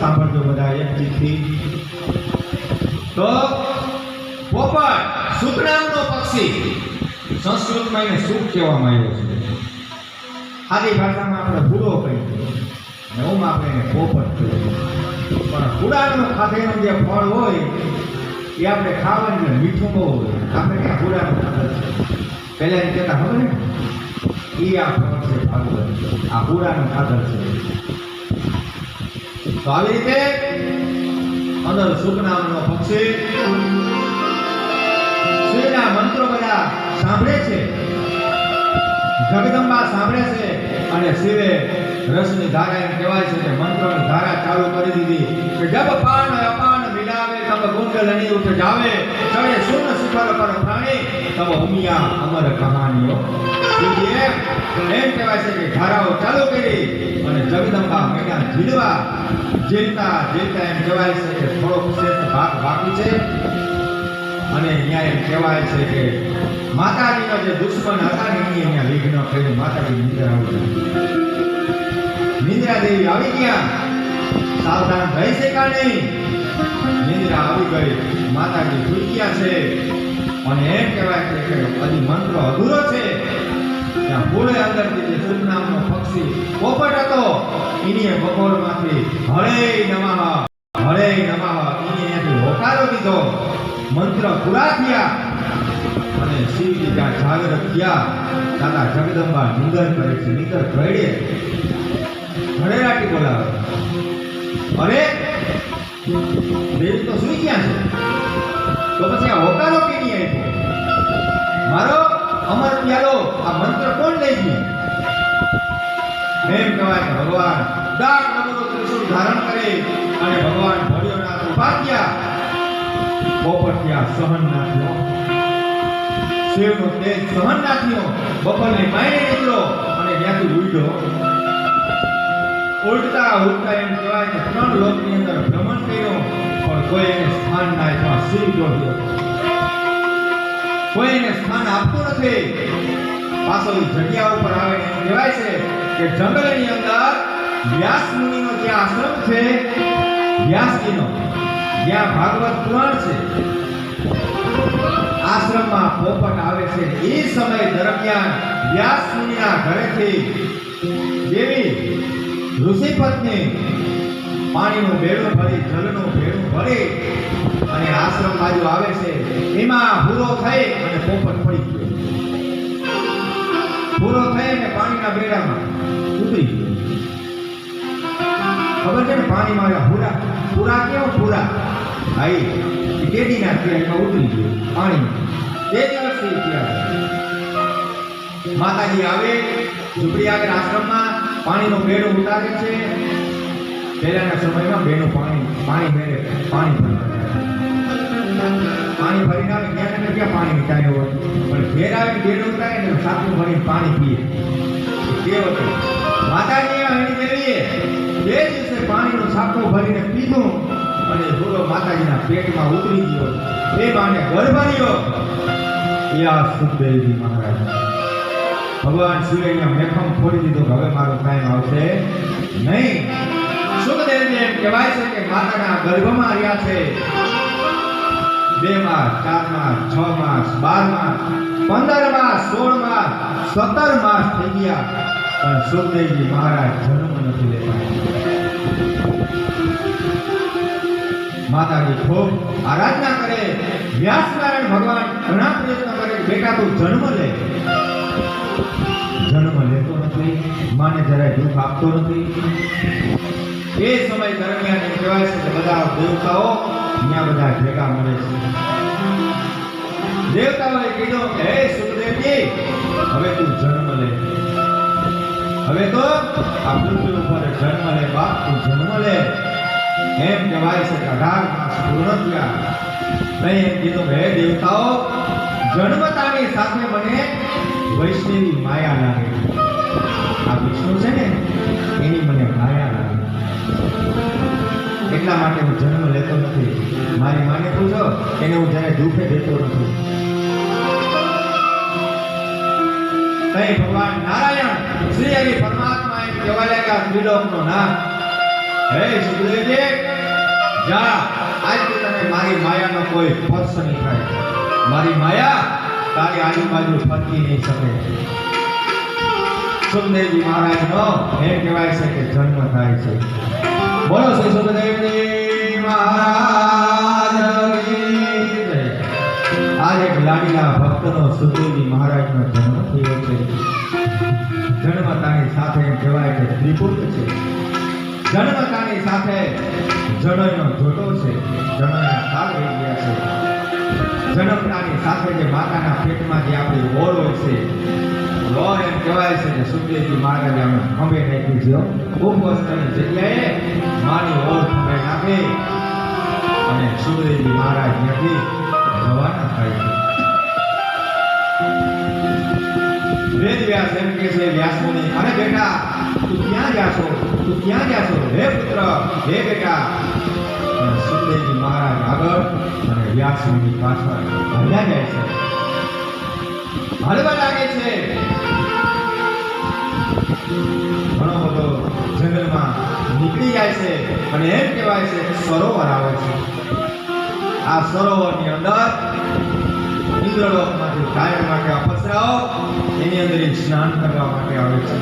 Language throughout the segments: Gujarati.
સાંભળજો બધા એક ચીજથી તો, પોપટ સુખનામનો પક્ષી. સંસ્કૃતમાં એને સુખ કહેવામાં આવ્યો છે. ભાષામાં આપણે ભૂરો કહીએ. અને આપણે એને પોપટ પણ ભૂરાનું ખાધેલું જે ફળ હોય, એ આપણે ખાવાની મીઠું બહુ હોય. આપણે ક્યાં ભૂરાનું ખાધર છે. પહેલાં કહેતા ખબર ને એ આ ફળ છે ભાગવત. આ ભૂરાનું ખાધર છે. તો આવી સુખ નામનો પક્ષી શ્રીના મંત્રો બધા સાંભળે છે. જગદંબા સાંભળે છે અને શિવે રસની ધારા એમ કહેવાય છે કે મંત્રોની ધારા ચાલુ કરી દીધી. કે જબ પાન અપાન મિલાવે તબ ગુંડલની ઉઠ જાવે ચડે સુન શિખર પર પ્રાણી. તબ ઉમિયા અમર કહાનીઓ શિવજીએ એમ કહેવાય છે કે ધારાઓ ચાલુ કરી અને જગદંબા મેદાન ઝીલવા. ઝીલતા ઝીલતા એમ કહેવાય છે કે થોડોક શેષ ભાગ બાકી છે. અને અહીંયા એમ કહેવાય છે કે માતાજીના જે દુશ્મન હતા ને એની અહીંયા વિઘ્ન કર્યું માતાજી નિંદ્રા આવી નિંદ્રા દેવી આવી ગયા. સાવધાન થઈ શકા નહીં. નિંદ્રા આવી ગઈ. માતાજી સુઈ છે. અને એમ કહેવાય છે કે હજી મંત્ર અધૂરો છે. ત્યાં ભૂલે અંદરથી જે શુભ પક્ષી પોપટ હતો એની બપોરમાંથી હળે નમઃ હળે નમઃ એને એથી હોકારો દીધો મંત્ર પૂરા થયા. અને શિવજી ત્યાં જાગૃત થયા. દાદા જગદંબા નિંદર કરે છે, નિંદર કરડે ઘરેરાટી બોલાવે. અરે દેવ તો સુઈ ગયા છે? તો પછી આ હોકારો કેની આપ્યો મારો અમર પ્યાલો, આ મંત્ર કોણ લઈ ગયો એમ કહેવાય ભગવાન દાળ નમરો ત્રિશુલ ધારણ કરે અને ભગવાન ભળ્યોના ઉપાધ્યા ત્યાં સહન ના થયો શિવનો તેજ સહન ના થયો બપોરની માયને નીકળો અને ત્યાંથી ઉડ્યો. ઉડતા ઉડતા એમ કહેવાય કે ત્રણ લોકની અંદર ભ્રમણ કર્યો, પણ કોઈ એને સ્થાન ના આપ્યા શિવ જોડ્યો કોઈ એને સ્થાન આપતું નથી. પાછો એ જગ્યા ઉપર આવે એમ કહેવાય છે કે જંગલની અંદર વ્યાસ મુનિનો જે આશ્રમ છે, વ્યાસજીનો જ્યાં ભાગવત પુરાણ છે. આશ્રમમાં પોપટ આવે છે એ સમય દરમિયાન વ્યાસ મુનિના ઘરેથી દેવી ઋષિ પત્ની પાણીનું ભેળું ભરી જલનું ભેળું ભરી અને આશ્રમ બાજુ આવે છે. એમાં ભૂરો થઈ અને પોપટ પડી ગયો. ભૂરો થઈ અને પાણીના બેડામાં ઉતરી ગયો. ખબર છે ને પાણીમાં આવ્યા પૂરા પૂરા કેવો પૂરા ભાઈ કેદી ના થયા ઉતરી ગયો પાણી બે દિવસથી માતાજી આવે, ઝૂંપડી આગળ આશ્રમમાં પાણીનો બેડો ઉતારે છે. પહેલાના સમયમાં બેનું પાણી પાણી ભરે પાણી ભરે પાણી ભરીને આવે ક્યાં ને ક્યાં પાણી વિચાર્યો હોય. પણ ઘેર આવે બેડો ઉતારે ને સાપું ભરીને પાણી પીએ. તે વખતે માતાજી અણી દેવીએ બે દિવસે પાણીનો સાપો ભરીને પીધું અને થોડો માતાજીના પેટમાં ઉતરી ગયો. એ બાને ગર્ભ રહ્યો યા સુખદેવજી મહારાજ. ભગવાન શિવે અહીંયા મેખમ ફોડી દીધો. હવે મારો ટાઈમ આવશે નહીં. સુખદેવજી એમ કહેવાય છે કે માતાના ગર્ભમાં રહ્યા છે. બે માસ, ચાર માસ, છ માસ, બાર માસ, પંદર માસ, સોળ માસ, સત્તર માસ થઈ ગયા. પણ સુખદેવજી મહારાજ જન્મ નથી લેતા. માતાજી ખૂબ આરાધના કરે. વ્યાસ નારાયણ ભગવાન ઘણા પ્રયત્ન કરે. બેટા તું જન્મ લે. જન્મ લેતો નથી, માને જરાય દુઃખ આપતો નથી. એ સમય દરમિયાન કહેવાય છે કે બધા દેવતાઓ ત્યાં બધા ભેગા મળે છે. દેવતાઓએ કીધું, હે સુખદેવજી, હવે તું જન્મ લે. હવે તો આ પૃથ્વી ઉપર જન્મ લે, બાપ તું જન્મ લે. એમ કહેવાય છે કે અઢાર માસ પૂર્ણ થયા. મેં એમ કીધું, હે દેવતાઓ, જન્મતાની સાથે મને વૈષ્ણવી માયા લાગે. આ વિષ્ણુ છે ને, એની મને માયા લાગે. એટલા માટે હું જન્મ લેતો નથી. મારી માને પૂછો એને હું જ્યારે દુઃખે દેતો નથી. તઈ ભગવાન નારાયણ, શ્રી હરિ પરમાત્મા એમ કહેવાય કે આ ત્રિલોકનો નાથ. હે સુખદેવજી જા. આજથી તને મારી માયાનો કોઈ સ્પર્શ નહીં થાય. મારી માયા તારી આજુબાજુ ફરતી નહીં શકે સુખદેવજી મહારાજનો એ કહેવાય છે કે જન્મ થાય છે. બોલો શ્રી સુખદેવજી મહારાજ આજે લાડીના ભક્તનો સુખદેવજી મહારાજનો જન્મ થયો છે. જન્મતાની સાથે કહેવાય કે ત્રિપુટ છે. જન્મતાની સાથે જનોયનો જોટો છે. જનોયના કાળ રહી ગયા છે. જન્મતાની સાથે જે માતાના પેટમાં જે આપણી ઓર હોય છે લોર એમ કહેવાય છે કે સુખદેવજી મહારાજે અમે ખંભે નાખી છે ખૂબ વસ્ત્રની જગ્યાએ માની ઓર ખંભે નાખે અને સુખદેવજી મહારાજ ત્યાંથી રવાના થાય છે. વેદ વ્યાસ એમ કે છે વ્યાસ મુનિ અરે બેટા, તું ક્યાં જાશો તું ક્યાં જાશો હે પુત્ર, હે બેટા અને સુખદેવજી મહારાજ આગળ અને વ્યાસજી પાછળ હાલ્યા જાય છે. હાલવા લાગે છે. ઘણો બધો જંગલમાં નીકળી જાય છે અને એમ કહેવાય છે કે સરોવર આવે છે. આ સરોવરની અંદર ઇન્દ્રલોકમાંથી ટાયર માટે અપસરાઓ એની અંદર એ સ્નાન કરવા માટે આવે છે.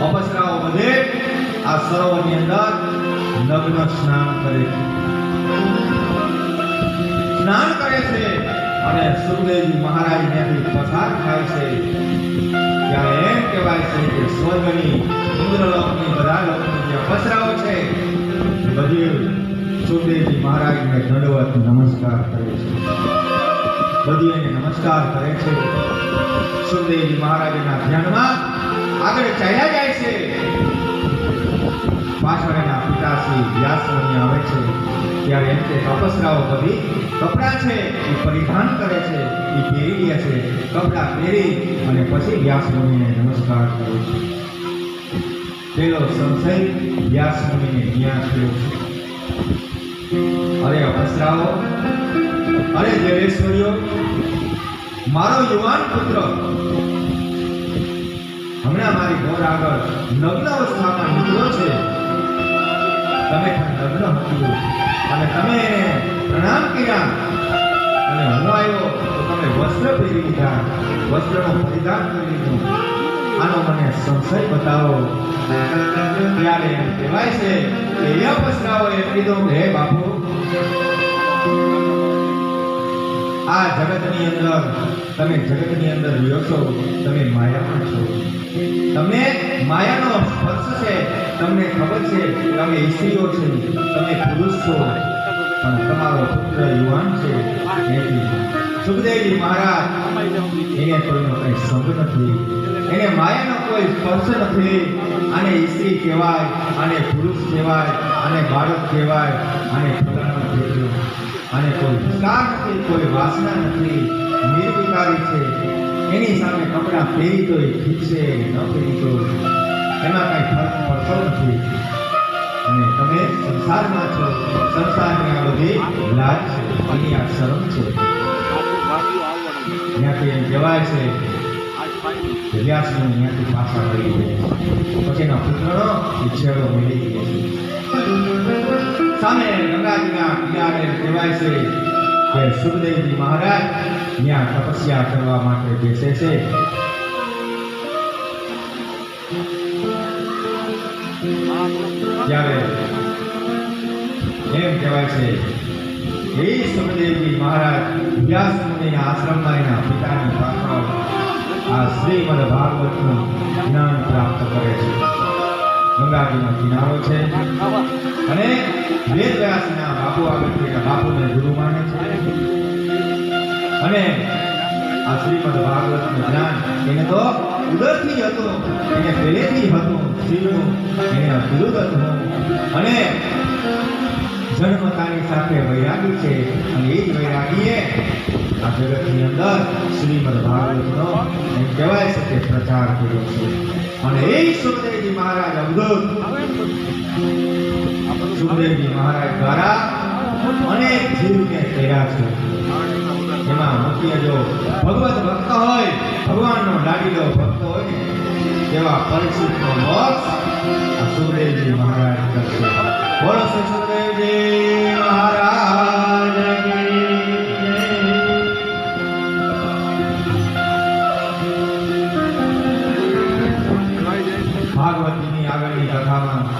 અપસરાઓ બધે આ સરોવરની અંદર નગ્ન સ્નાન કરે છે. સ્નાન કરે છે અને સુખદેવજી મહારાજ ત્યાંથી પસાર થાય છે. ત્યારે એમ કહેવાય છે કે સ્વર્ગની ઇન્દ્રલોકની બધા લોકની જે પસરાઓ છે. બધી સુખદેવજી મહારાજને દંડવત નમસ્કાર કરે છે. બધી એને નમસ્કાર કરે છે. સુખદેવજી મહારાજના ધ્યાનમાં આગળ ચાલ્યા જાય છે. પાછળ એના પિતાશ્રી વ્યાસમુનિ આવે છે. ત્યારે એમ કે તપસ્રાઓ બધી કપડાં છે, એ પરિધાન કરે છે, એ પહેરી લે છે, કપડાં પહેરી અને પછી વ્યાસમુનિને નમસ્કાર કરે છે. પેલો સંશય વ્યાસમુનિને જ્ઞાન થયો છે. અરે અપસરાઓ, અરે દેવેશ્વરીઓ, મારો યુવાન પુત્ર, હમણાં મારી ઘર આગળ નગ્ન અવસ્થામાં નીકળ્યો છે. તમે લગ્ન હતું અને તમે પ્રણામ કર્યા. અને હું આવ્યો તો તમે વસ્ત્ર પહેરી લીધા. વસ્ત્રનું પરિધાન કરી લીધું. આનો મને સંશય બતાવો. ત્યારે એમ કહેવાય છે કે એ અપસરાઓ એમ કીધું, હે બાપુ, આ જગતની અંદર, તમે જગતની અંદર રહ્યો છો. તમે માયામાં છો. તમને માયાનો સ્પર્શ છે. તમને ખબર છે તમે સ્ત્રીઓ છે, તમે પુરુષ છો, પણ તમારો પુત્ર યુવાન છે સુખદેવજી મહારાજ, એને કોઈનો કઈ સંગ નથી, એને માયાનો કોઈ સ્પર્શ નથી આને સ્ત્રી કહેવાય આને પુરુષ કહેવાય આને બાળક કહેવાય આને ફલાણું કહેવાય અને કોઈ વિકાર નથી, કોઈ વાસના નથી, નિર્વિકારી છે. એની સામે કપડાં પહેરી તો એ ઠીક છે, ન પહેરી તો એમાં કઈ ફરક પડતો નથી અને તમે સંસારમાં છો, સંસારની આ બધી લાજ છે, એની આ શરમ છે. ત્યાંથી એમ કહેવાય છે વ્યાસનું ત્યાંથી પાછા ગયા છે. પછી એના પુત્રનો છેડો મળી ગયો સામે ગંગાજીના કિનારે કહેવાય છે કે સુખદેવજી મહારાજ, ત્યાં તપસ્યા કરવા માટે બેસે છે. કહેવાય છે. એ સુખદેવજી મહારાજ, વ્યાસ મુનિના આશ્રમમાં એના પિતાની પાછળ આ શ્રીમદ ભાગવતનું જ્ઞાન પ્રાપ્ત કરે છે. ગંગાજીનો કિનારો છે. અને વેદ વ્યાસના બાપુ આગળ એના બાપુને ગુરુ માને છે. અને આ શ્રીમદ ભાગવતનું જ્ઞાન એને તો ઉદરથી હતું, એને પહેલેથી હતું, શિવનું, એને અદ્ભુત હતું. અને જન્મતાની સાથે વૈરાગી છે અને એ જ વૈરાગીએ આ જગતની અંદર શ્રીમદ ભાગવતનો, એમ કહેવાય છે કે પ્રચાર કર્યો છે. અને એ સુખદેવજી મહારાજ અવધૂત સુખદેવજી મહારાજ દ્વારા અનેક જીવને કર્યા છે. એમાં મુખ્ય જો ભગવત ભક્ત હોય, ભગવાનનો લાડીલો ભક્ત હોય, તેવા પરીક્ષિતનો મોક્ષ સુખદેવજી મહારાજ કરશે. બોલો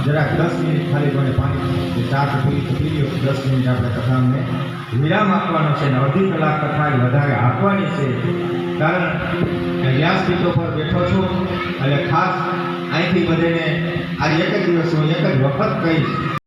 જરાક દસ મિનિટ ખાલી મને પાણી કે ચા પી પી લ્યો. દસ મિનિટ આપણે કથાને વિરામ આપવાનો છે ને અડધી કલાક કથા વધારે આપવાની છે. કારણ વ્યાસપીઠો પર બેઠો છું એટલે ખાસ અહીંથી બધેને આજે એક જ દિવસ હું એક જ વખત કહીશ.